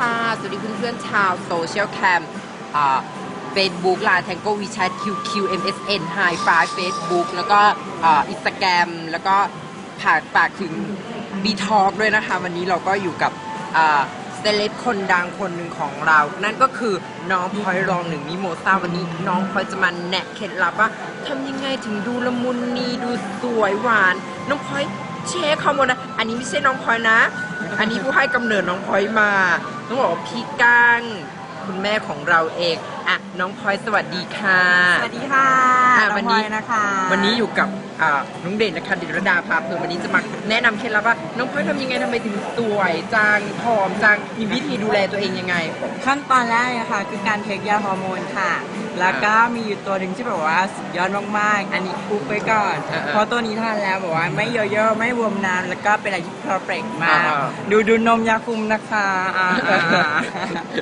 ค่ะ สวัสดีเพื่อนๆชาวโซเชียลแคมเฟซบุ๊กไลน์แทงโกวีแชทคิวคิวเอ็มเอสเอ็นไฮไฟเฟซบุ๊กแล้วก็อินสตาแกรมแล้วก็ฝากฝากถึงบีทอกด้วยนะคะ วันนี้เราก็อยู่กับเซเลบคนดังคนหนึ่งของเรา นั่นก็คือน้องพลอยรองหนึ่งมิโมซาวันนี้น้องพลอยจะมาแนะเคล็ดลับว่าทำยังไงถึงดูละมุนนีดูสวยหวาน น้องพลอยเช็คข้อมูลนะ อันนี้ไม่ใช่น้องพลอยนะ อันนี้ผู้ให้กำเนิดน้องพลอยมา ต้องบอกว่าพี่ก้างคุณแม่ของเราเองอะน้องพลอยสวัสดีค่ะสวัสดีค่ะอะน้องวันนี้พลอยนะคะ วันนี้อยู่กับอ่าน้องเด่นนะคะเด่นรดาพาเพลินวันนี้จะมาแนะนำเคล็ดลับว่า น้องพลอยทำยังไงทำไมถึงสวยจังผอมจังมีวิธีดูแลตัวเองยังไง ขั้นตอนแรกนะคะคือการเทคยาฮอร์โมนค่ะ แล้วก็มีอยู่ตัวหนึ่งที่แบบว่าสุดยอดมากๆ อันนี้คุกไปก่อนเออเออเพราะตัวนี้ทานแล้วแบบว่าไม่เยอะๆไม่บวมน้ำแล้วก็เป็นอะไรที่เพอร์เฟกมาก อ่า ดูดูนมยาคุมนะคะอ่าอ่าอ่า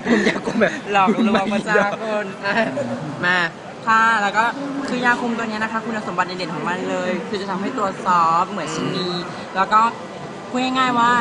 ผมอยากกแบบหลอกลวงประชาชนอะมา ค่ะแล้วก็คือยาคุมตัวเนี้ยนะคะ คุณสมบัติเด่นๆของมันเลย คือจะทำให้ตัวซอฟต์เหมือนชิ้นนีแล้วก็พูดง่ายๆว่า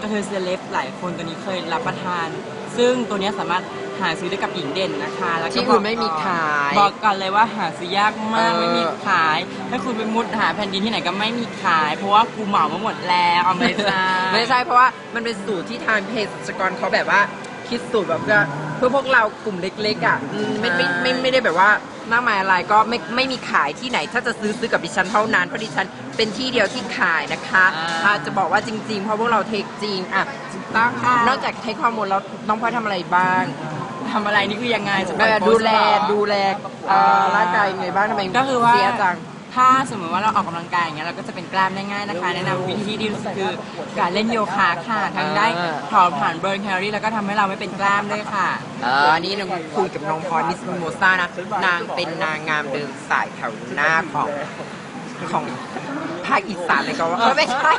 กระเทยเซเลบหลายคนตัวนี้เคยรับประทาน ซึ่งตัวเนี้ยสามารถ หาซื้อได้กับหญิงเด่นนะคะแล้วก็ที่บอื่อกนไม่มีขาย บอกก่อนเลยว่าหาซื้อยากมากเออ ไม่มีขาย ถ้าคุณไปมุดหาแผ่นดินที่ไหนก็ไม่มีขาย เพราะว่ากูเหมามาหมดแล้วเอาไม่ใช่ ไม่ใช่เพราะว่ามันเป็นสูตรที่ทางเภสัชกรเขาแบบว่า คิดสูตรแบบเพื่อเพื่อพวกเรากลุ่มเล็กๆอะอืมไม่ไม่ไม่ไม่ได้แบบว่ามากมายอะไรก็ไม่ไม่มีขายที่ไหน ถ้าจะซื้อซื้อกับดิฉันเท่านั้นเพราะดิฉันเป็นที่เดียวที่ขายนะคะอ่า อ่าจะบอกว่าจริง ๆ เพราะพวกเราเทคจริงอะตั้งค่ะ นอกจากเทคฮอร์โมนแล้วน้องพลอยทำอะไรบ้าง ทำอะไรนี่คือยังไงจะแบบโพดูสต์แลเหรอ ดูแลเอ่อร่างกายยังไงบ้างทำไมก็คือว่า เสียจัง ถ้าสมมติว่าเราออกกำลังกายอย่างเงี้ยเราก็จะเป็นกล้ามได้ง่ายนะคะ แนะนำวิธีที่ดีที่สุดคือการเล่นโยคะค่ะทั้งได้อ่าเผาผลาญเบิร์นแคลอรี่แล้วก็ทำให้เราไม่เป็นกล้ามด้วยค่ะ เอออันนี้น้องคุยกับน้องพลอยมิสมิโมซ่านะ นางเป็นนางงามเดินสายแถวหน้าของของภาคอีสานเลยก็ว่าเออไม่ใช่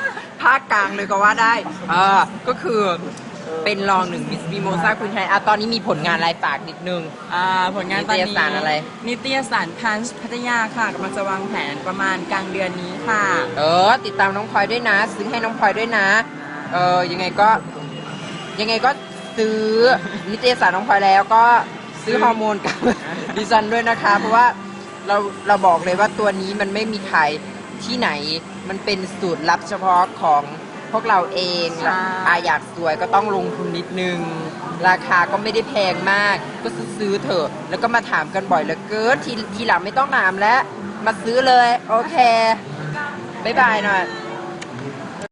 ภาคกลางเลยก็ว่าได้ เออก็คือ เป็นรองหนึ่งมิสมิโมซ่าคุณไทยอะตอนนี้มีผลงานอะไรฝากนิดนึง อ่าผลงานตอนนินี้ตยสารอะไร นิตยสารพันช์พัทยาค่ะกำลังจะวางแผนประมาณกลางเดือนนี้ค่ะ เออ ติดตามน้องพลอยด้วยนะ ซื้อให้น้องพลอยด้วยนะ เออยังไงก็ ยังไงก็ซื้อนิตยสารน้องพลอยแล้วก็ซื้อฮอร์โมนกับ ดิฉันด้วยนะคะ เพราะว่าเราเราบอกเลยว่าตัวนี้มันไม่มีขายที่ไหน มันเป็นสูตรลับเฉพาะของ พวกเราเองใช่ อาอยากสวยก็ต้องลงทุนนิดนึง ราคาก็ไม่ได้แพงมาก ก็ซื้อๆเถอะ แล้วก็มาถามกันบ่อยเหลือเกินทีทีหลังไม่ต้องถามแล้ว มาซื้อเลย โอเค บ๊ายบายหน่อย